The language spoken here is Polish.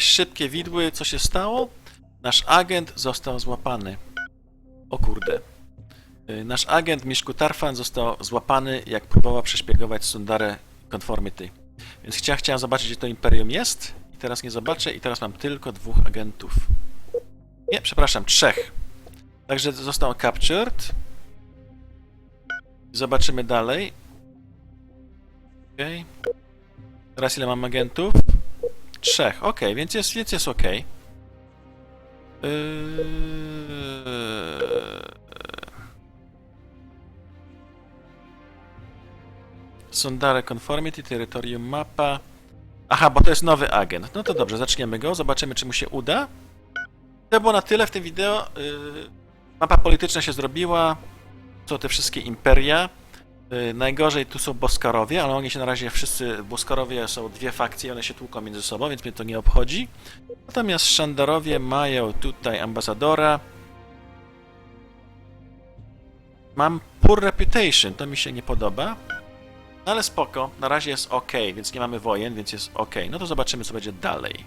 Szybkie widły, co się stało? Nasz agent został złapany. O kurde. Y, Nasz agent Miszku Tarfan został złapany, jak próbował przeszpiegować Sundarę Conformity. Więc chcia, chciałem zobaczyć, gdzie to Imperium jest. I teraz nie zobaczę, i teraz mam tylko dwóch agentów. Nie, przepraszam, trzech. Także został captured. Zobaczymy dalej. Okej. Teraz ile mam agentów? Trzech, okej, więc jest, więc jest okej. Yy... Sundare Conformity, Terytorium Mapa. Aha, bo to jest nowy agent. No to dobrze, zaczniemy go, zobaczymy czy mu się uda. To było na tyle w tym wideo. Yy... Mapa polityczna się zrobiła. Są te wszystkie imperia. Yy, najgorzej tu są Boskarowie, ale oni się na razie wszyscy, Boskarowie są dwie fakcje, one się tłuką między sobą, więc mnie to nie obchodzi. Natomiast Szandarowie mają tutaj ambasadora. Mam poor reputation, to mi się nie podoba. No ale spoko, na razie jest ok, więc nie mamy wojen, więc jest ok. No to zobaczymy co będzie dalej.